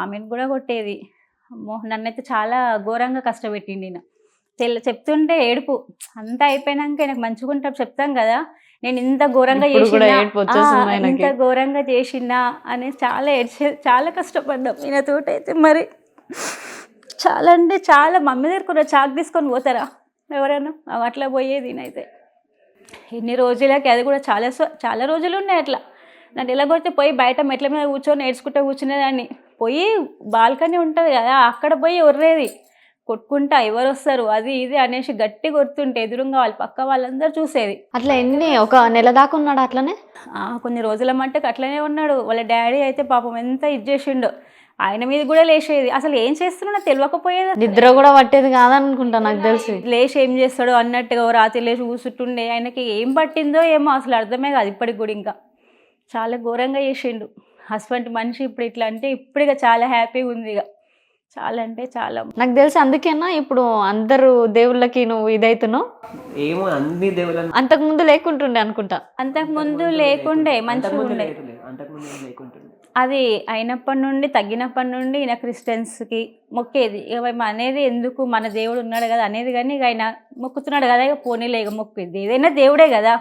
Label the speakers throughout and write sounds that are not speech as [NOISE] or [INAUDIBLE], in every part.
Speaker 1: ఆమెను కూడా కొట్టేది. నన్నైతే చాలా ఘోరంగా కష్టపెట్టిండి ఈయన. తెల్ల చెప్తుంటే ఏడుపు. అంతా అయిపోయినాక నాకు మంచిగా ఉంటాం చెప్తాం కదా నేను ఇంత ఘోరంగా చేసినా. ఇంత ఘోరంగా చేసినా అని చాలా ఏడ్చే చాలా కష్టపడ్డాం ఈయన తోటైతే మరి. చాలా అంటే చాలా మమ్మీ దగ్గర కూడా చాక్ తీసుకొని పోతారా? ఎవరైనా అట్లా పోయేది నేనైతే ఎన్ని రోజులకి అది కూడా చాలా చాలా రోజులు ఉన్నాయి అట్లా. నన్ను ఎలా కొడితే పోయి బయట మెట్ల మీద కూర్చొని నేర్చుకుంటూ కూర్చునేదాన్ని. పోయి బాల్కనీ ఉంటుంది కదా అక్కడ పోయి ఒర్రేది. కొట్టుకుంటా ఎవరు వస్తారు అది ఇది అనేసి గట్టి కొడుతుంటే ఎదురుగా వాళ్ళు పక్క వాళ్ళందరూ చూసేది.
Speaker 2: అట్లా ఎన్ని ఒక నెల దాకా ఉన్నాడు అట్లనే?
Speaker 1: కొన్ని రోజుల మట్టుకు అట్లనే ఉన్నాడు. వాళ్ళ డాడీ అయితే పాపం ఎంత ఇది చేసిండో. ఆయన మీద కూడా లేచేది. అసలు ఏం చేస్తున్నా తెలియకపోయేది.
Speaker 2: నిద్ర కూడా పట్టేది కాదనుకుంటా నాకు తెలిసి.
Speaker 1: లేచి ఏం చేస్తాడో అన్నట్టుగా రాత్రి లేచి కూర్చుంటుండే ఆయనకి ఏం పట్టిందో ఏమో అసలు అర్థమే కాదు ఇప్పటికి కూడా ఇంకా. చాలా ఘోరంగా చేసిండు. హస్బెండ్ మనిషి ఇప్పుడు ఇట్లా అంటే ఇప్పుడు ఇక చాలా హ్యాపీగా ఉంది ఇక. చాలా అంటే చాలా.
Speaker 2: నాకు తెలిసి అందుకేనా ఇప్పుడు అందరూ దేవుళ్ళకి నువ్వు ఇదైతున్నావు?
Speaker 3: ఏమో అన్ని దేవుళ్ళని
Speaker 2: అంతకు ముందు లేకుంటుండే అనుకుంటా.
Speaker 1: అంతకు ముందు లేకుండే. మంచిగా ఉండే.
Speaker 3: అంతకుముందు ఏం
Speaker 1: అది అయినప్పటి నుండి తగ్గినప్పటి నుండి ఈయన క్రిస్టియన్స్కి మొక్కేది. ఇక మేము అనేది ఎందుకు? మన దేవుడు ఉన్నాడు కదా అనేది కానీ ఇక ఆయన మొక్కుతున్నాడు కదా ఇక పోనీలే ఇక మొక్కేది. ఏదైనా దేవుడే కదా.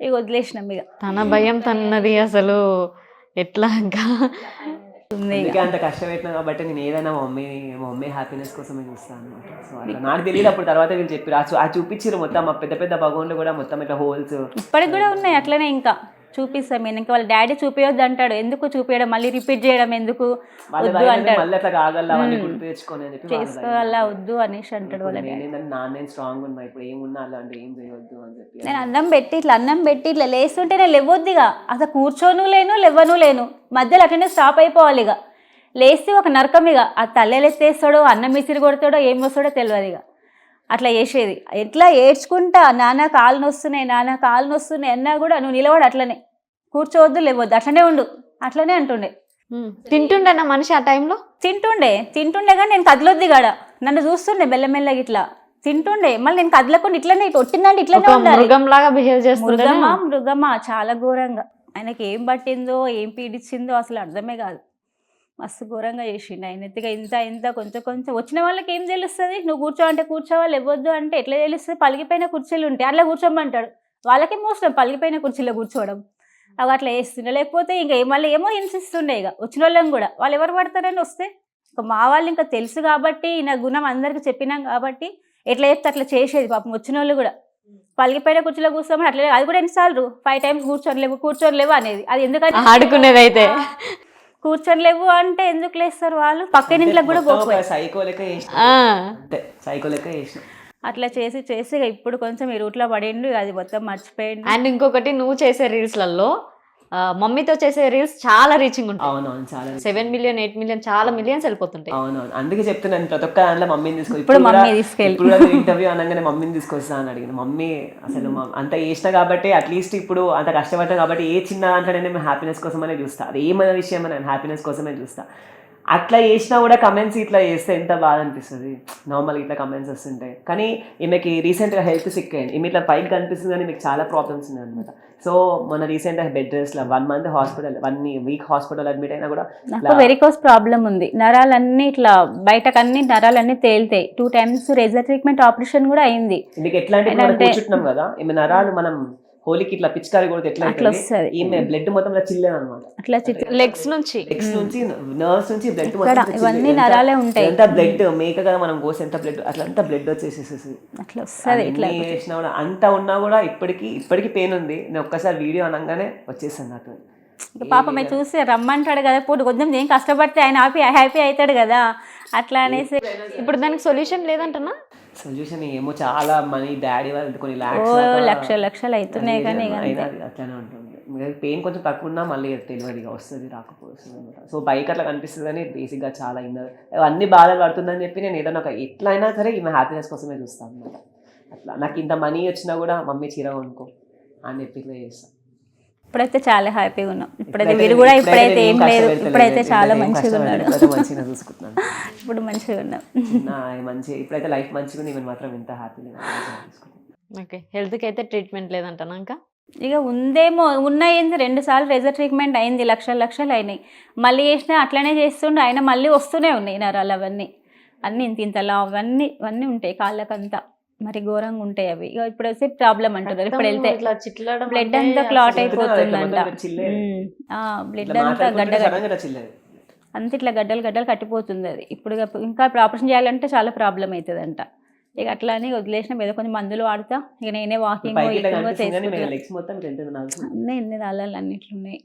Speaker 1: ఇక వదిలేసినాం ఇక.
Speaker 2: తన భయం తన్నది అసలు. ఎట్లా ఇంకా
Speaker 1: ఉంది ఇక.
Speaker 3: అందుకే అంత కష్టపెట్టినా కాబట్టి నేను ఏదైనా మా మమ్మీ మా మమ్మీ హ్యాపీనెస్ కోసమే చూస్తాను అనమాట సో అట్లా నాకు తెలియదు అప్పుడు తర్వాత వీళ్ళు చెప్పారు ఆ చూపించారు మొత్తం పెద్ద పెద్ద భగవాన్లు కూడా మొత్తం ఇట్లా హోల్స్
Speaker 1: ఇప్పటికి కూడా ఉన్నాయి అట్లనే ఇంకా. చూపిస్తాం ఇంకా వాళ్ళ డాడీ చూపించొద్దు అంటాడు. ఎందుకు చూపించడం మళ్ళీ రిపీట్ చేయడం ఎందుకు? వద్దు అంటాడు. చేసుకోవాలా? వద్దు అనేసి అంటాడు వాళ్ళ
Speaker 3: నేను
Speaker 1: అన్నం పెట్టి ఇట్లా అన్నం పెట్టి ఇట్లా లేస్తుంటే నేను లేవద్దు ఇక. అసలు కూర్చోను లేను లేవను లేను. మధ్యలో అట్లనే స్టాప్ అయిపోవాలి ఇక. లేస్తే ఒక నరకం ఇక. ఆ తల్లెలు ఎత్తేస్తాడో అన్నం మిసిరి కొడతాడో ఏం వస్తాడో తెలియదు ఇక. అట్లా చేసేది. ఎట్లా ఏడ్చుకుంటా? నాన్న కాలు నొస్తున్నాయి నాన్న కాలు నొస్తున్నాయి అన్నా కూడా నువ్వు నిలబడు అట్లనే. కూర్చోవద్దు లేవద్దు. అట్లనే ఉండు. అట్లనే అంటుండే.
Speaker 2: ఉమ్. తింటుండేనా మనిషి ఆ టైంలో
Speaker 1: తింటుండే. తింటుండే కానీ నేను కదలొద్ది కాడ? నన్ను చూస్తుండే మెల్లమెల్లగా ఇట్లా. తింటుండే. మళ్ళీ నేను కదలకుండా ఇట్లనే ఇట్లా ఒట్టిందంటే ఇట్లనే
Speaker 2: ఒక
Speaker 1: ఉండాలి.
Speaker 2: మృగం లాగా బిహేవ్
Speaker 1: మృగమా? మృగమా? చాలా ఘోరంగా. ఆయనకి ఏం పట్టిందో ఏం పీడించిందో అసలు అర్థమే కాదు. మస్తు ఘోరంగా చేసిండు ఆయన. ఎత్తిగా ఇంత ఇంత కొంచెం కొంచెం వచ్చిన వాళ్ళకి ఏం తెలుస్తుంది? నువ్వు కూర్చో అంటే కూర్చోవాలి ఇవ్వద్దు అంటే ఎట్లా తెలుస్తుంది? పలిగిపోయిన కుర్చీలు ఉంటాయి అట్లా కూర్చోమంటాడు. వాళ్ళకి మోసం పలిగిపోయిన కుర్చీలో కూర్చోవడం. అవి అట్లా వేస్తుండే. లేకపోతే ఇంకా మళ్ళీ ఏమో హింసిస్తుండే ఇక. వచ్చిన వాళ్ళని కూడా. వాళ్ళు ఎవరు పడతారని వస్తే? ఇంకా మా వాళ్ళు ఇంకా తెలుసు కాబట్టి నా గుణం అందరికి చెప్పినాం కాబట్టి ఎట్లా చెప్తే అట్లా చేసేది పాపం వచ్చిన వాళ్ళు కూడా. పలిగిపోయిన కుర్చీలో కూర్చోమని అట్లా అది కూడా ఎన్నిసార్లు? ఫైవ్ టైమ్స్ కూర్చొని లేవు కూర్చొని లేవు అనేది. అది ఎందుకంటే
Speaker 2: ఆడుకునేది అయితే
Speaker 1: కూర్చొని లేవు అంటే ఎందుకు లేస్తారు వాళ్ళు? పక్కన ఇంట్లోకి కూడా
Speaker 3: సైకో లెక్క సైకో లెక్క
Speaker 1: అట్లా చేసి చేసి ఇప్పుడు కొంచెం ఈ రూట్లో పడిండు ఇక అది మొత్తం మర్చిపోయిండు.
Speaker 2: అండ్ ఇంకొకటి నువ్వు చేసే రీల్స్లలో మమ్మీతో చేసే రీల్స్ చాలా రీచింగ్ ఉంటాయి.
Speaker 3: అవునవును చాలా
Speaker 2: సెవెన్ మిలియన్ ఎయిట్ మిలియన్ చాలా మిలియన్స్ వెళ్ళిపోతుంటాయి.
Speaker 3: అవునవును అందుకే చెప్తున్నాను ప్రతి ఒక్క దాంట్లో మమ్మీని తీసుకో
Speaker 1: ఇప్పుడు మమ్మీ తీసుకెళ్ళి.
Speaker 3: ఇప్పుడు ఇంటర్వ్యూ అనగానే మమ్మీని తీసుకొస్తా అని అడిగింది. మమ్మీ అసలు మా- అంత చేసిన కాబట్టి అట్లీస్ట్ ఇప్పుడు అంత కష్టపడ్డా కాబట్టి ఏ చిన్న దాంట్లో నేను హ్యాపీనెస్ కోసమనే చూస్తా. అది ఏమైనా విషయం నేను హ్యాపీనెస్ కోసమే చూస్తా. అట్లా చేసినా కూడా కమెంట్స్ ఇట్లా చేస్తే ఎంత బాధ అనిపిస్తుంది? నార్మల్గా ఇట్లా కమెంట్స్ వస్తుంటాయి కానీ ఈమెకి రీసెంట్గా హెల్త్ సిక్ అయింది. ఈమె ఇట్లా పైకి కనిపిస్తుంది కానీ మీకు చాలా ప్రాబ్లమ్స్ ఉన్నాయి అనమాట సో మన రీసెంట్గా bed రెస్ట్లో one month hospital one week hospital admit అయినా కూడా
Speaker 1: నాకు వెరికోస్ ప్రాబ్లం ఉంది. నరాలన్నీ ఇట్లా బయటకు అన్ని నరాలన్నీ తేలితాయి. Two times laser treatment operation కూడా అయింది.
Speaker 3: మీకు ఎట్లా అంటే కూర్చుంటున్నాం కదా ఈమె నరాలు మనం హోలీకి ఇట్లా పిచికారి కొడితే ఎట్లా
Speaker 1: అట్లా? వస్తది.
Speaker 3: ఈమె బ్లడ్ మొత్తం ఇలా చిల్లేదు అనమాట
Speaker 1: అట్లా
Speaker 2: లెగ్స్ నుంచి.
Speaker 3: లెగ్స్ నుంచి నర్వ్స్ నుంచి బ్లడ్
Speaker 1: ఇక్కడ ఇవన్నీ నరాలే ఉంటాయి.
Speaker 3: ఎంత బ్లడ్ మేక కదా మనం కోసి ఎంత బ్లడ్ అట్లా అంత బ్లడ్ వచ్చేసేసి
Speaker 1: అట్లా వస్తుంది ఇట్లా
Speaker 3: చేసినా కూడా అంత ఉన్నా కూడా ఇప్పటికి ఇప్పటికి పెయిన్ ఉంది. నేను ఒక్కసారి వీడియో అనగానే వచ్చేసాను నాకు
Speaker 1: ఇక పాప మేము చూసి రమ్మంటాడు కదా పోటీ కొంచెం ఏం కష్టపడితే ఆయన హ్యాపీ హ్యాపీ అవుతాడు కదా. అట్లా అనేసి
Speaker 2: ఇప్పుడు దానికి సొల్యూషన్ లేదంటనా?
Speaker 3: సొల్యూషన్ ఏమో చాలా మనీ డాడీ వాళ్ళు కొన్ని
Speaker 1: లక్ష లక్షలు అవుతున్నాయి కానీ
Speaker 3: అట్లానే ఉంటుంది. పెయిన్ కొంచెం తక్కువ ఉన్నా మళ్ళీ తెలియదు ఇక వస్తుంది రాకపోతుంది సో బైక్ అట్లా కనిపిస్తుంది కానీ బేసిక్గా చాలా ఇన్నర్ అన్ని బాధలు పడుతుందని చెప్పి నేను ఏదైనా ఒక ఎట్లా అయినా సరే ఈమె హ్యాపీనెస్ కోసమే చూస్తాను అనమాట అట్లా. నాకు ఇంత మనీ వచ్చినా కూడా మమ్మీ చీర కొనుక్కో అని చెప్పి ఇట్లా చేస్తాను
Speaker 1: ఇప్పుడైతే చాలా హ్యాపీగా ఉన్నాం. ఇప్పుడైతే వీడు కూడా ఇప్పుడైతే ఏం లేదు. ఇప్పుడైతే చాలా మంచిగా ఉన్నాడు.
Speaker 3: మంచిగా చూసుకుంటున్నాను. [LAUGHS]
Speaker 1: ఇప్పుడు మంచిగా ఉన్నాం.
Speaker 3: నా మంచి ఇప్పుడైతే లైఫ్ మంచిగా ఉంది. మాత్రం ఇంత హ్యాపీగా
Speaker 2: ఓకే. హెల్త్కి అయితే ట్రీట్మెంట్ లేదంటనా ఇంకా?
Speaker 1: ఇక ఉందేమో ఉన్నాయింది. రెండు సార్లు రెజర్ ట్రీట్మెంట్ అయింది. లక్షలు లక్షలు అయినాయి. మళ్ళీ చేసినా అట్లనే చేస్తుండే. ఆయన మళ్ళీ వస్తూనే ఉన్నాయి నరాలు అవన్నీ. అన్నీ ఇంత ఇంతలా అవన్నీ అవన్నీ ఉంటాయి కాళ్ళకంతా. మరి ఘోరంగా ఉంటాయి అవి. ఇక ఇప్పుడు వచ్చి ప్రాబ్లం అంటున్నారు ఇప్పుడు వెళ్తే బ్లడ్
Speaker 2: అంటే
Speaker 1: అంతా క్లాట్ అయిపోతుందంట. బ్లడ్ అంతా గడ్డ. అంత ఇట్లా గడ్డలు గడ్డలు కట్టిపోతుంది అది. ఇప్పుడు ఇక ఆపరేషన్ చేయాలంటే చాలా ప్రాబ్లం అవుతుందంట. ఇక అట్లా అని వదిలేసిన ఏదో కొంచెం మందులు వాడతా. ఇక నేనే వాకింగ్ ఎన్ని రాళ్ళు అన్నిట్లున్నాయి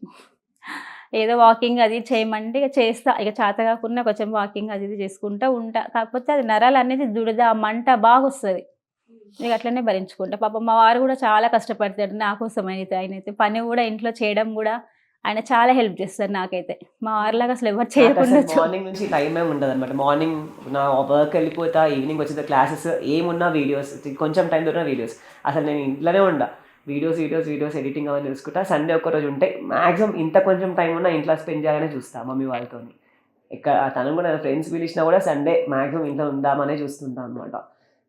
Speaker 1: ఏదో వాకింగ్ అది చేయమంటే ఇక చేస్తా. ఇక చేత కాకుండా కొంచెం వాకింగ్ అది ఇది చేసుకుంటా ఉంటా. కాకపోతే అది నరాలు అనేది దురద మంట బాగా వస్తుంది. ఇక అట్లనే భరించుకుంటా. పాపం మా వారు కూడా చాలా కష్టపడతాడు నా కోసం అయితే ఆయన అయితే పని కూడా ఇంట్లో చేయడం కూడా ఆయన చాలా హెల్ప్ చేస్తారు నాకైతే. మా వారిలాగా అసలు ఎవరు చేయకుండా
Speaker 3: మార్నింగ్ నుంచి టైం ఏమి ఉండదు అనమాట మార్నింగ్ నా వర్క్ వెళ్ళిపోతా ఈవినింగ్ వచ్చిన క్లాసెస్ ఏమున్నా వీడియోస్ కొంచెం టైం దొరికిన వీడియోస్ అసలు నేను ఇంట్లోనే ఉండా. వీడియోస్ వీడియోస్ వీడియోస్ ఎడిటింగ్ అవన్నీ చూసుకుంటా. సండే ఒక్క రోజు ఉంటే మాక్సిమం ఇంత కొంచెం టైం ఉన్నా ఇంట్లో స్పెండ్ చేయాలనే చూస్తా మమ్మీ వాళ్ళతో ఇక్కడ తను కూడా ఫ్రెండ్స్ పిలిచినా కూడా సండే మాక్సిమం ఇంట్లో ఉందామనే చూస్తుంటా అనమాట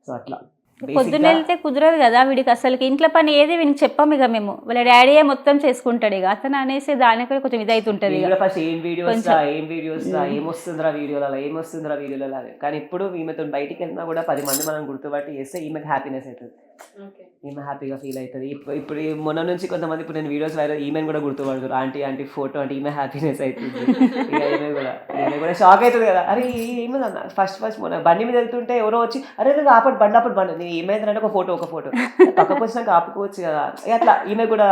Speaker 3: సో అట్లా.
Speaker 1: పొద్దున్న వెళ్తే కుదరదు కదా వీడికి అసలుకి. ఇంట్లో పని ఏది వీనికి చెప్పాము ఇక మేము. వాళ్ళ డాడీయే మొత్తం చేసుకుంటాడు ఇక అతను అనేసి దానికే కొంచెం ఇదైతుంటది
Speaker 3: ఫస్ట్ ఏం వీడియోస్. ఏం వీడియోస్ ఏం వస్తుందిరా వీడియోలలో ఏం వస్తుందిరా వీడియోలలో అని. కానీ ఇప్పుడు ఈమెతో బయటికి వెళ్ళినా కూడా పది మంది మనం గుర్తుపట్టి చేస్తే ఈమెకి హ్యాపీనెస్ అవుతుంది ఈమె హ్యాపీగా ఫీల్ అవుతుంది. ఇప్పుడు ఇప్పుడు మొన్న నుంచి కొంతమంది ఇప్పుడు నేను వీడియోస్ వైరల్ ఈమెను కూడా గుర్తుపడతారు ఆంటీ ఆంటీ ఫోటో అంటే ఈమె హ్యాపీనెస్ అవుతుంది. [LAUGHS] ఈమె కూడా ఈమె కూడా షాక్ అవుతుంది కదా. అరే ఏమైందన్న ఫస్ట్ ఫస్ట్ మొన్న బండి మీద వెళ్తుంటే ఎవరో వచ్చి అరే లేదు ఆపటి బండి ఆపటి బండి. నేను ఏమైందంటే ఒక ఫోటో ఒక ఫోటో. పక్కకు వచ్చినాక ఆపుకోవచ్చు కదా. అట్లా ఈమె కూడా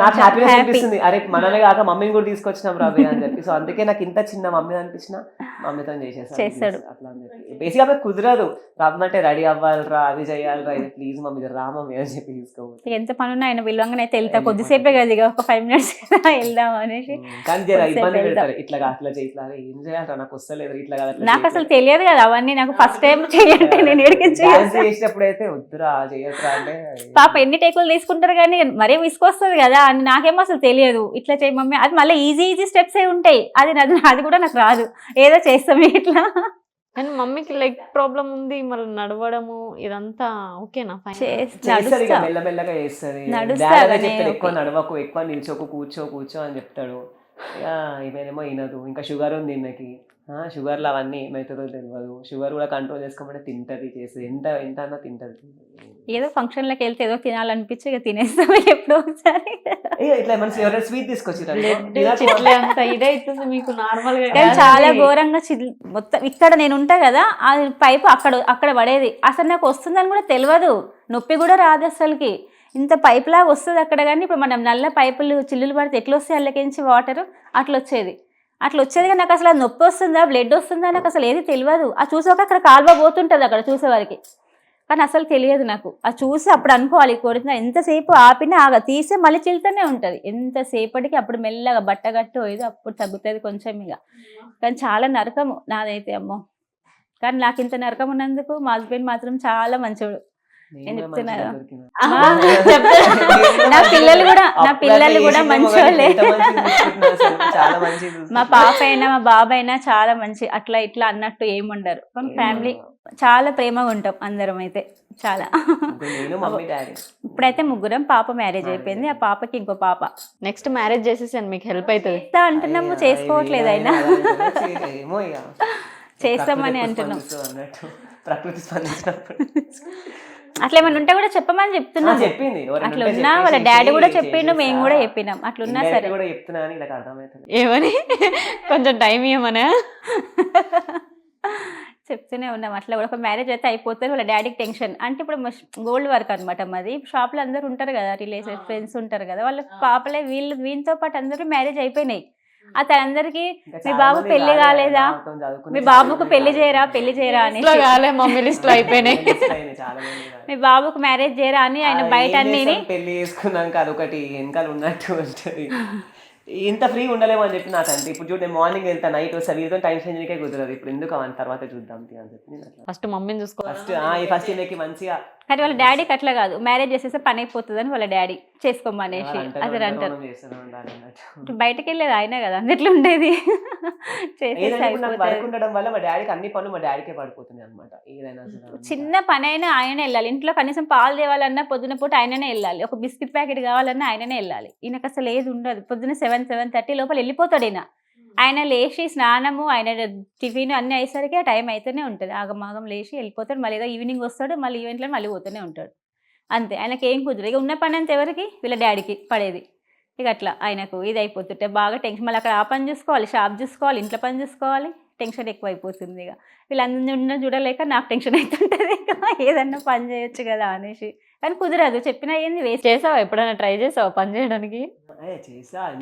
Speaker 3: నాకు హ్యాపీనెస్. అనిపిస్తుంది. అరే మనమే కాక మమ్మీని కూడా తీసుకొచ్చినాం రాబే అని చెప్పి. సో అందుకే నాకు ఇంత చిన్న మమ్మీ అనిపించిన మమ్మీతో చేసేసాను.
Speaker 1: చేస్తాడు.
Speaker 3: అట్లా అని చెప్పి. బేసిక్గా ఆమె కుదరదు. రమ్మంటే రెడీ అవ్వాలిరా అది చేయాలిరా ఇది ప్లీజ్ మమ్మీ రా మమ్మీ అని చెప్పి తీసుకోవచ్చు
Speaker 1: ఎంత పని ఉన్నా ఆయన విలువంగానే అయితే వెళ్తా. కొద్దిసేపే కదా ఇక ఒక ఫైవ్ మినిట్స్ వెళ్దాం అనేసి
Speaker 3: కానీ జర
Speaker 1: కొద్దిసేపు
Speaker 3: ఇబ్బంది. పెడతారు. ఇట్లా అట్లా చేయి ఇట్లా కాదు, ఏం చేయాలి నాకు వస్తలేదు ఇట్లా కాదు
Speaker 1: నాకు అసలు తెలియదు కదా అవన్నీ నాకు ఫస్ట్ టైం చేయంటే నేను ఎడికించి
Speaker 3: డాన్స్ చేసేటప్పుడు అయితే వద్దురా చేయొద్దురా అంటే
Speaker 1: పాప ఎన్ని టేకులు తీసుకుంటారు కానీ మరీ విసుకొస్తుంది కదా అని నాకేమో అసలు తెలియదు. ఇట్లా చేయి మమ్మీ. అది మళ్ళీ ఈజీ ఈజీ స్టెప్స్ ఏ ఉంటాయి. అది నాది అది కూడా నాకు రాదు. ఏదో చేస్తాం ఇట్లా.
Speaker 2: అండ్ మమ్మీకి లెగ్ ప్రాబ్లం ఉంది మరి నడవడము ఇదంతా ఓకేనా
Speaker 3: మెల్లమెల్లగా చేస్తుంది ఎక్కువ. నడవకు ఎక్కువ నిల్చోకు కూర్చో కూర్చో అని చెప్తాడు. ఈమెనేమో వినదు ఇంకా షుగర్ ఉంది ఈమెకి. ఆ, షుగర్లు అవన్నీ ఏమవుతుందో తెలియదు షుగర్ కూడా కంట్రోల్ చేసుకోమంటే తింటది చేస్తుంది. ఎంత ఎంత అన్నా తింటది.
Speaker 1: ఏదో ఫంక్షన్లకు వెళ్తే ఏదో తినాలనిపించి ఇక తినేస్తాం ఎప్పుడో ఒకసారి.
Speaker 3: ఇట్లా మన స్వీట్ తీసుకొచ్చి
Speaker 2: ఇదే అవుతుంది మీకు నార్మల్గా.
Speaker 1: చాలా ఘోరంగా మొత్తం ఇక్కడ నేను ఉంటా కదా ఆ పైపు అక్కడ అక్కడ పడేది. అసలు నాకు వస్తుందని కూడా తెలియదు నొప్పి కూడా రాదు అసలుకి. ఇంత పైప్ వస్తుంది అక్కడ కానీ ఇప్పుడు మనం నల్ల పైపులు చిల్లులు పడితే ఎట్లా వస్తాయి అల్లకించి వాటర్? అట్లా వచ్చేది. అట్లా వచ్చేది కానీ నాకు అసలు ఆ నొప్పి వస్తుందా బ్లడ్ వస్తుందా నాకు అసలు ఏది తెలియదు ఆ చూసాక అక్కడ కాలువ పోతుంటుంది అక్కడ చూసేవారికి. కానీ అసలు తెలియదు నాకు. ఆ చూసి అప్పుడు అనుకోవాలి కొడుతున్నా ఎంతసేపు ఆపినా ఆగ తీసే మళ్ళీ చిల్తూనే ఉంటుంది. ఎంతసేపటికి అప్పుడు మెల్లగా బట్ట గట్టు ఏదో అప్పుడు తగ్గుతుంది కొంచెం ఇక కానీ చాలా నరకము నాదైతే అమ్మో. కానీ నాకు ఇంత నరకం ఉన్నందుకు మా హస్బెండ్ మాత్రం చాలా మంచివాడు నేను చెప్తున్నా నా పిల్లలు కూడా నా పిల్లలు కూడా మంచోళ్ళే.
Speaker 3: చాలా మంచి
Speaker 1: మా పాప అయినా మా బాబు అయినా చాలా మంచి అట్లా ఇట్లా అన్నట్టు ఏముండరు కానీ ఫ్యామిలీ చాలా ప్రేమగా ఉంటాం అందరం అయితే చాలా.
Speaker 3: నేను మమ్మీ డాడీ.
Speaker 1: ఇప్పుడైతే ముగ్గురం పాప మ్యారేజ్ అయిపోయింది ఆ పాపకి ఇంకో పాప.
Speaker 2: నెక్స్ట్ మ్యారేజ్ చేసేసాను మీకు హెల్ప్ అవుతుంది
Speaker 1: అంటున్నాము చేసుకోవట్లేదు అయినా? చేస్తామని అంటున్నాం.
Speaker 3: ప్రకృతి స్పందించినప్పుడు
Speaker 1: అట్లా ఏమైనా ఉంటే కూడా చెప్పమని చెప్తున్నాం.
Speaker 3: చెప్పింది.
Speaker 1: అట్లా ఉన్నా వాళ్ళ డాడీ కూడా చెప్పిండు మేము కూడా. చెప్పినాం. అట్లున్నా
Speaker 3: Indirect
Speaker 1: సరే.
Speaker 3: కూడా చెప్తున్నా అని ఇలా అర్థమవుతుంది.
Speaker 2: ఏమని? కొంచెం టైం ఇవ్వమనా?
Speaker 1: చెప్తూనే ఉన్నాం. అట్లా కూడా ఒక మ్యారేజ్ అయితే అయిపోతుంది వాళ్ళ డాడీకి టెన్షన్. అంటే ఇప్పుడు గోల్డ్ వర్క్ అనమాట మాది. షాప్లో అందరూ ఉంటారు కదా రిలేషన్ ఫ్రెండ్స్ ఉంటారు కదా వాళ్ళ పాపలే వీళ్ళు వీళ్ళతో పాటు అందరూ మ్యారేజ్ అయిపోయినాయి. ఆ అందరికి మీ బాబు
Speaker 3: పెళ్ళి
Speaker 1: కాలేదా? మీ బాబుకు
Speaker 3: పెళ్ళి.
Speaker 1: చేయరా? పెళ్ళి చేయరా అని
Speaker 2: కాలే మమ్మీ లిస్ట్ అయిపోయినాయి. [LAUGHS]
Speaker 1: మీ బాబుకు మ్యారేజ్ చేయరా అని ఆయన బయట అన్ని
Speaker 3: పెళ్ళి చేసుకున్నాక అదొకటి వెనకాల ఉన్నట్టు ఉంటుంది. ఇంత ఫ్రీ ఉండలేము అని చెప్పి నాకు అంటే ఇప్పుడు చూడు నేను మార్నింగ్ వెళ్తా నైట్ వస్తా వీరితో టైం స్పెండ్ చేయకే కుదరదు. ఇప్పుడు ఎందుకు అవన్నీ తర్వాత చూద్దాం అని చెప్పి
Speaker 2: ఫస్ట్ మమ్మీని చూసుకోవాలి?
Speaker 3: ఫస్ట్ ఈ ఫస్ట్ ఈమెకి మంచిగా
Speaker 1: కానీ వాళ్ళ డాడీకి అట్లా కాదు. మ్యారేజ్ చేసేస్తే పని అయిపోతుందని వాళ్ళ డాడీ చేసుకోమనేసి అతను అంటారు. బయటకు వెళ్ళేది ఆయనే కదా అందుట్లో ఉండేది. చిన్న పని అయినా ఆయననే వెళ్ళాలి. ఇంట్లో కనీసం పాలు తేవాలన్నా పొద్దున పూట ఆయననే వెళ్ళాలి. ఒక బిస్కెట్ ప్యాకెట్ కావాలన్నా ఆయననే వెళ్ళాలి. ఈయనకు అసలు ఏది ఉండదు. పొద్దున సెవెన్ సెవెన్ థర్టీ లోపల వెళ్ళిపోతాడు ఈయన. ఆయన లేచి స్నానము ఆయన టిఫిన్ అన్నీ అయ్యేసరికి ఆ టైం అయితేనే ఉంటుంది. ఆగమాగం లేచి వెళ్ళిపోతాడు. మళ్ళీ ఏదో ఈవినింగ్ వస్తాడు మళ్ళీ ఈవెంట్లో మళ్ళీ పోతూనే ఉంటాడు. అంతే. ఆయనకి ఏం కుదరదు. ఇక ఉన్న పని అంతా ఎవరికి? వీళ్ళ డాడీకి పడేది. ఇక అట్లా ఆయనకు ఇది అయిపోతుంటే బాగా టెన్షన్. మళ్ళీ అక్కడ ఆ పని చూసుకోవాలి షాప్ చూసుకోవాలి ఇంట్లో పని చూసుకోవాలి. టెన్షన్ ఎక్కువ అయిపోతుంది ఇక. వీళ్ళందరూ ఉన్న చూడలేక నాకు టెన్షన్ అవుతుంటుంది. ఇక ఏదన్నా పని చేయొచ్చు కదా అనేసి. కానీ కుదరదు. చెప్పినా ఏంది? వేస్ట్
Speaker 2: చేసావా? ఎప్పుడైనా ట్రై చేసావా పని చేయడానికి?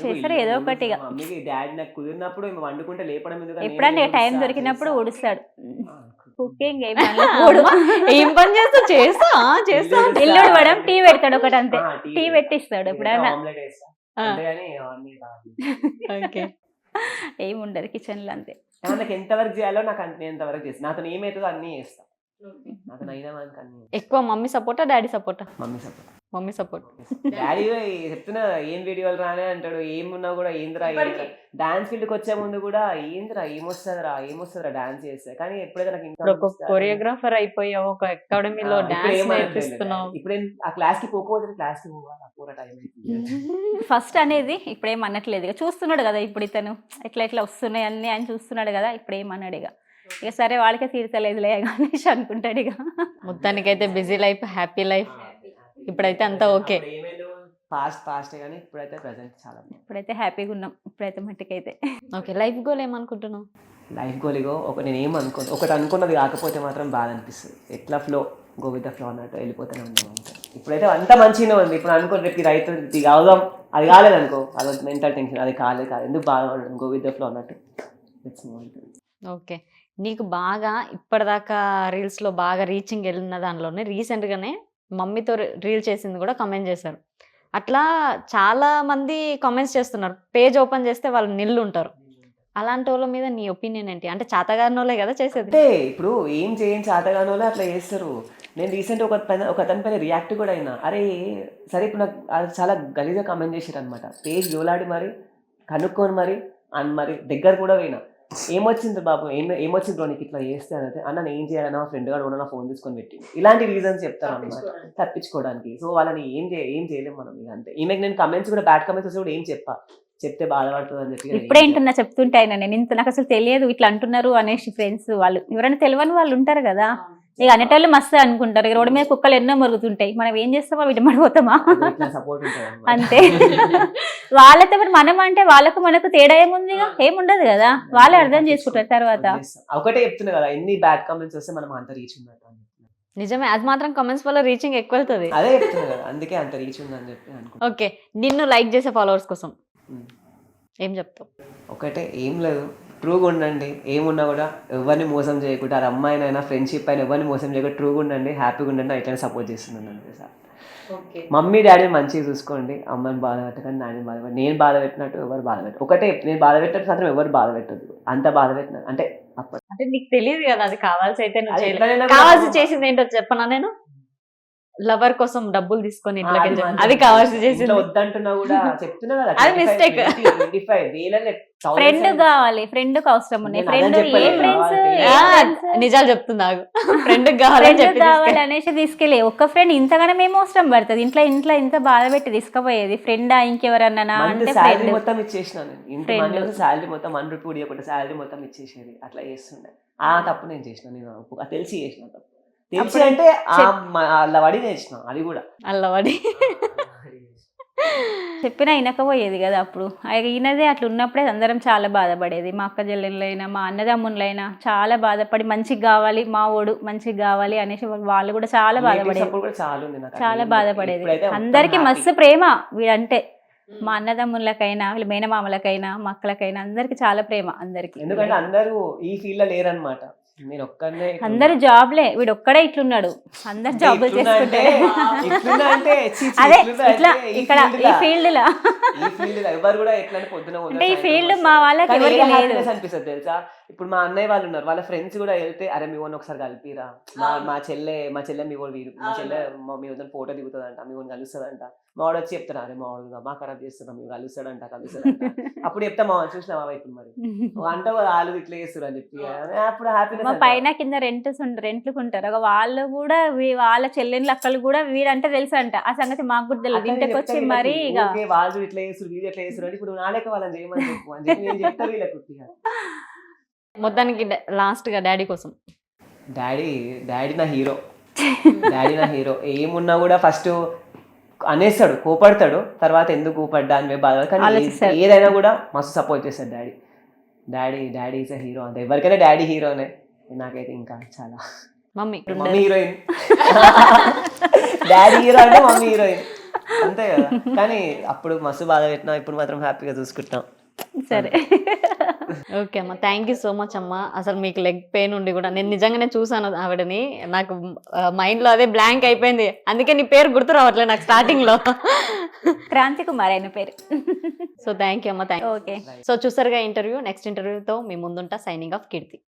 Speaker 1: చేస్తారు ఏదో ఒకటి
Speaker 3: మమ్మీకి డాడీ నాకు కుదిరినప్పుడు వండుకుంటే లేపడం నేనే
Speaker 1: టైం దొరికినప్పుడు
Speaker 3: చేస్తా.
Speaker 1: ఊడుస్తాడు. కుకింగ్ ఏం
Speaker 2: పని చేస్తా చేస్తా చేస్తా
Speaker 3: ఇల్లు
Speaker 1: ఉడవడం టీ పెడతాడు ఒకటి అంతే.
Speaker 3: టీ.
Speaker 1: పెట్టిస్తాడు ఎప్పుడైనా.
Speaker 3: ఆమ్లెట్ వేస్తా.
Speaker 2: ఆ.
Speaker 3: అంతేగాని అవన్నీ రాదు.
Speaker 2: ఓకే.
Speaker 1: ఏం ఉండదు కిచెన్లో అంతే
Speaker 3: నాకు ఎంత వరకు చేయాలో నాకు అంత ఎంతవరకు చేస్తాను నాతో ఏమవుతుందో అన్నీ చేస్తా. నాతో అయినా అన్ని
Speaker 2: ఎక్కువ మమ్మీ సపోర్టా daddy సపోర్టా?
Speaker 3: Mummy support.
Speaker 2: Mummy support.
Speaker 3: Daddy చెప్తున్నా ఏం వీడియోలు రానే అంటాడు. ఏమున్నా కూడా ఏందిరా డాన్స్ ఫీల్డ్కి వచ్చే ముందు కూడా ఏందిరా ఏమొస్తుందిరా ఏమొస్తుందిరా డాన్స్ చేస్తే? కానీ ఎప్పుడైతే నాకు
Speaker 2: ఒక కొరియోగ్రాఫర్ అయిపోయావు ఒక అకాడమీలో డాన్స్ నేర్పిస్తున్నావు.
Speaker 3: ఇప్పుడు ఆ క్లాస్కి పోకపోతే క్లాస్కి పోవాలి పూర టైం
Speaker 1: ఫస్ట్ అనేది ఇప్పుడు ఏం అనట్లేదు. ఇక చూస్తున్నాడు కదా ఇప్పుడు ఇతను. ఎట్లా ఎట్లా వస్తున్నాయి అన్ని ఆయన చూస్తున్నాడు కదా ఇప్పుడు ఏమన్నాడు ఇక. ఇక సరే వాళ్ళకే తీర్చలేదులే అనేసి అనుకుంటాడు ఇక.
Speaker 2: మొత్తానికైతే బిజీ లైఫ్ హ్యాపీ లైఫ్ ఇప్పుడైతే అంతా ఓకే.
Speaker 3: ఫాస్ట్ ఫాస్ట్ కానీ ఇప్పుడైతే ప్రెసెంట్ చాలా
Speaker 1: ఇప్పుడైతే హ్యాపీగా ఉన్నాం ఇప్పుడైతే మట్టికైతే.
Speaker 2: ఓకే లైఫ్ గోల్ ఏమనుకుంటున్నావు?
Speaker 3: లైఫ్ గోలిగో ఒక నేను ఏం అనుకోను ఒకటి అనుకున్నది కాకపోతే మాత్రం బాధ అనిపిస్తుంది. ఎట్లా flow go with the flow అన్నట్టు వెళ్ళిపోతూనే ఉన్నాం అంతే. ఇప్పుడైతే అంత మంచిగానే ఉంది. ఇప్పుడు అనుకోని రేపు ఇది అవుదాం. అది కాలేదు అనుకో అది మెంటల్ టెన్షన్ అది కాలేదు కాదు ఎందుకు బాగా గో విత్ ద ఫ్లో అన్నట్టు ఇట్స్
Speaker 2: ఓకే నీకు బాగా ఇప్పటిదాకా రీల్స్లో బాగా రీచింగ్ వెళ్ళిన దానిలోనే రీసెంట్గానే మమ్మీతో రీల్ చేసింది కూడా కమెంట్ చేశారు. అట్లా చాలా మంది కామెంట్స్ చేస్తున్నారు. పేజ్ ఓపెన్ చేస్తే వాళ్ళు నిల్లు ఉంటారు అలాంటి వాళ్ళ మీద నీ ఒపీనియన్ ఏంటి? అంటే చాతగానోలే కదా చేసేది.
Speaker 3: అంటే ఇప్పుడు ఏం చేయని చాతగానోలే అట్లా చేస్తారు. నేను రీసెంట్ ఒక పైన ఒక అతని పైన రియాక్ట్ కూడా అయినా. అరే సరే ఇప్పుడు నాకు అది చాలా గలీజా కమెంట్ చేశారు అనమాట పేజ్ జోలాడి మరి కనుక్కొని మరి అండ్ మరి దగ్గర కూడా పోయినా. ఏమొచ్చింది బాబు? ఏం ఏమొచ్చింది బ్రో నీకు ఇట్లా చేస్తే అంటే అన్న నేను ఏం చేయాలన్నా మా ఫ్రెండ్ గారు ఉన్న ఫోన్ తీసుకొని పెట్టి ఇలాంటి రీజన్స్ చెప్తారు అనమాట తప్పించుకోవడానికి. సో వాళ్ళని ఏం చేయ ఏం చేయలేం మనం ఇక అంతే. ఈమెకి నేను కమెంట్స్ కూడా బ్యాడ్ కమెంట్స్ వస్తే కూడా ఏం చెప్పా? చెప్తే బాధపడుతుంది అని చెప్పి
Speaker 1: ఇప్పుడే. వింటున్నా చెప్తుంటే ఆయన నేను ఇంత నాకు అసలు తెలియదు ఇట్లా అంటున్నారు అనేసి ఫ్రెండ్స్ వాళ్ళు. ఎవరైనా తెలియని వాళ్ళు ఉంటారు కదా. ఇక అనేటోళ్ళు మస్తు అనుకుంటారు. ఇక రోడ్డు మీద కుక్కలు ఎన్నో మరుగుతుంటాయి. మనం ఏం చేస్తామో వీటి
Speaker 3: అన్నమాట.
Speaker 1: అంతే. వాళ్ళతో పాటు మనం అంటే వాళ్ళకు మనకు తేడా ఏముంది ఇక? ఏముండదు కదా? వాళ్ళే అర్థం చేసుకుంటారు తర్వాత.
Speaker 3: ఒకటే చెప్తున్నా కదా ఎన్ని బ్యాడ్ కామెంట్స్ వస్తే మనం అంత రీచ్.
Speaker 2: నిజమే అది మాత్రం కమెంట్స్ వల్ల రీచింగ్ ఎక్కువ వెళ్తుంది
Speaker 3: అదే చెప్తున్నా కదా అందుకే అంత రీచ్ ఉందని చెప్పి అనుకుంటా
Speaker 2: ఓకే నిన్ను లైక్ చేసే ఫాలోవర్స్ కోసం. ఏం చెప్తావు?
Speaker 3: ఒకటే ఏం లేదు. ట్రూగా ఉండండి. ఏమున్నా కూడా ఎవరిని మోసం చేయకుండా అది అమ్మాయినైనా ఫ్రెండ్షిప్ అయినా ఎవరిని మోసం చేయకుండా ట్రూగా ఉండండి. హ్యాపీగా ఉండండి. ఇట్లా సపోర్ట్ చేస్తున్నాను సార్. మమ్మీ డాడీ మంచిగా చూసుకోండి. అమ్మని బాధ పెట్టకండి నాయన బాధ పెట్టండి నేను బాధ పెట్టినట్టు ఎవరు బాధ పెట్టరు. ఒకటే నేను బాధ పెట్టినట్టు మాత్రం ఎవరు బాధ పెట్టదు అంత బాధ పెట్టిన అంటే
Speaker 2: అంటే నీకు తెలియదు కదా అది కావాల్సి అయితే కావాల్సి చేసింది ఏంటో చెప్పనా నేను? లవర్ కోసం డబ్బులు తీసుకొని
Speaker 3: ఆ,
Speaker 2: ఇంట్లోకి
Speaker 3: అది ఇంట్లో
Speaker 2: చేసింది
Speaker 3: వద్దంటున్నా కూడా చెప్తున్నా కదా
Speaker 2: అది
Speaker 3: వేలలో
Speaker 1: ఫ్రెండ్ కావాలి ఫ్రెండ్కి అవసరం ఉన్నాయి.
Speaker 3: నేను
Speaker 1: ఫ్రెండ్ ఏ. ఫ్రెండ్స్
Speaker 3: కావాలి.
Speaker 2: ఆ, నిజాలు చెప్తుంది ఆగు ఫ్రెండ్ కావాలని
Speaker 1: ఫ్రెండ్
Speaker 2: చెప్పి
Speaker 1: కావాలి
Speaker 2: తీసుకెళ్ళి-
Speaker 1: అనేసి తీసుకెళ్ళి ఒక్క ఫ్రెండ్ ఇంతగానం ఏం అవసరం పడుతుంది? ఇంట్లో ఇంట్లో ఇంత బాధ పెట్టి తీసుకుపోయేది? ఫ్రెండా ఇంకెవరన్నా అంటే
Speaker 3: శాలరీ
Speaker 1: ఫ్రెండ్
Speaker 3: మొత్తం ఇచ్చేసిన నేను. ఇంత
Speaker 1: Friend.
Speaker 3: మంది శాలరీ మొత్తం వన్ రూపీ ఇవ్వకుండా శాలరీ మొత్తం ఇచ్చేసేది. అట్లా చేస్తుండే. ఆ తప్పు నేను చేసిన నేను తెలిసి చేసిన తప్పు. తెలిసి అంటే ఆ మ- అలా పడి చేసిన అది కూడా.
Speaker 2: అల్లవాడి
Speaker 1: చెప్పినా వినకపోయేది కదా అప్పుడు. ఈయనదే అట్లా ఉన్నప్పుడే అందరం చాలా బాధపడేది. మా అక్క చెల్లెళ్ళైనా మా అన్నదమ్ములైనా చాలా బాధపడి మంచిగా కావాలి మా ఓడు మంచిగా కావాలి అనేసి వాళ్ళు కూడా చాలా బాధపడేది.
Speaker 3: చాలా.
Speaker 1: బాధపడేది. అందరికి. మస్తు ప్రేమ వీడంటే మా అన్నదమ్ములకైనా వీళ్ళ మేనమామలకైనా మక్కలకైనా అందరికి చాలా ప్రేమ అందరికి.
Speaker 3: ఎందుకంటే అందరూ ఈ ఫీల్డ్లో లేరనమాట నేను ఒక్కనే
Speaker 1: అందరు జాబ్లే వీడు ఒక్కడే ఇట్లున్నాడు అందరు జాబులు చేసుకుంటే అదే ఇట్లా ఇక్కడ ఈ. ఫీల్డ్లో
Speaker 3: ఈ ఫీల్డ్ ఎవరు కూడా ఎట్లా పొద్దున
Speaker 1: ఈ
Speaker 3: వస్తారు.
Speaker 1: మా వాళ్ళకి ఎవరికి లేదు.
Speaker 3: happiness అనిపిస్తుంది తెలుసా ఇప్పుడు మా అన్నయ్య వాళ్ళు ఉన్నారు. వాళ్ళ ఫ్రెండ్స్ కూడా వెళ్తే అరే మీ ఓన్ ఒకసారి కలిపిరా. మా మా చెల్లె మా చెల్లె మీ ఓన్ వీడు. మా చెల్లె మా వద్ద ఫోటో దిగుతుందంట. మీ ఓన్ కలుస్తుందంట. మా వాడు వచ్చి చెప్తారు అరే మా వాడు మా ఖరాబ్ చేస్తున్నాం మేము కలుస్తాడంట కలుస్తాడంట. [LAUGHS] అప్పుడు చెప్తా మా చూసినా మా వైపు మరి? [LAUGHS] అంటే వాళ్ళు ఇట్లా చేస్తారు అని చెప్పి. అప్పుడు
Speaker 1: మా
Speaker 3: హ్యాపీనెస్
Speaker 1: పైన కింద రెంట్స్ రెంట్లకు ఉంటారు. ఒక వాళ్ళు కూడా వాళ్ళ చెల్లెళ్ళు అక్కలు కూడా వీడంటే తెలుసు అంట ఆ సంగతి మాకు కూడా తెలియదు ఇంటికి వచ్చి మరీ
Speaker 3: వాళ్ళు ఇట్లా చేస్తారు వీళ్ళు ఎట్లా చేస్తారు అంటే ఇప్పుడు నాలేక వాళ్ళని చేయమని చెప్పు. అని చెప్పి నేను చెప్తా వీళ్ళకి [LAUGHS]
Speaker 2: మొత్తానికి లాస్ట్గా డాడీ కోసం.
Speaker 3: డాడీ డాడీ నా హీరో. [LAUGHS] డాడీ నా హీరో. ఏమున్నా కూడా ఫస్ట్ అనేస్తాడు కోపడతాడు తర్వాత ఎందుకు కోపడ్డా అని బాధ కానీ ఏదైనా కూడా మస్తు సపోర్ట్ చేస్తాడు డాడీ. డాడీ డాడీ అ హీరో అంతే ఎవరికైనా డాడీ హీరోనే నాకైతే ఇంకా చాలా.
Speaker 2: Mummy.
Speaker 3: Mummy heroine [LAUGHS] daddy hero అంటే మమ్మీ హీరోయిన్ అంతే కదా. కానీ అప్పుడు మస్తు బాధ పెట్టినా ఇప్పుడు మాత్రం హ్యాపీగా చూసుకుంటాం.
Speaker 1: సరే.
Speaker 2: ఓకే అమ్మా. థ్యాంక్ యూ సో మచ్ అమ్మా. అసలు మీకు లెగ్ పెయిన్ ఉండి కూడా నేను నిజంగానే చూసాను ఆవిడని. నాకు మైండ్లో అదే బ్లాంక్ అయిపోయింది. అందుకే నీ పేరు గుర్తు రావట్లేదు నాకు స్టార్టింగ్లో.
Speaker 1: క్రాంతి కుమార్ ఆయన పేరు.
Speaker 2: సో థ్యాంక్ యూ అమ్మా. థ్యాంక్
Speaker 1: ఓకే
Speaker 2: సో చూసారుగా ఇంటర్వ్యూ నెక్స్ట్ ఇంటర్వ్యూతో మీ ముందుంటా సైనింగ్ ఆఫ్ కీర్తి.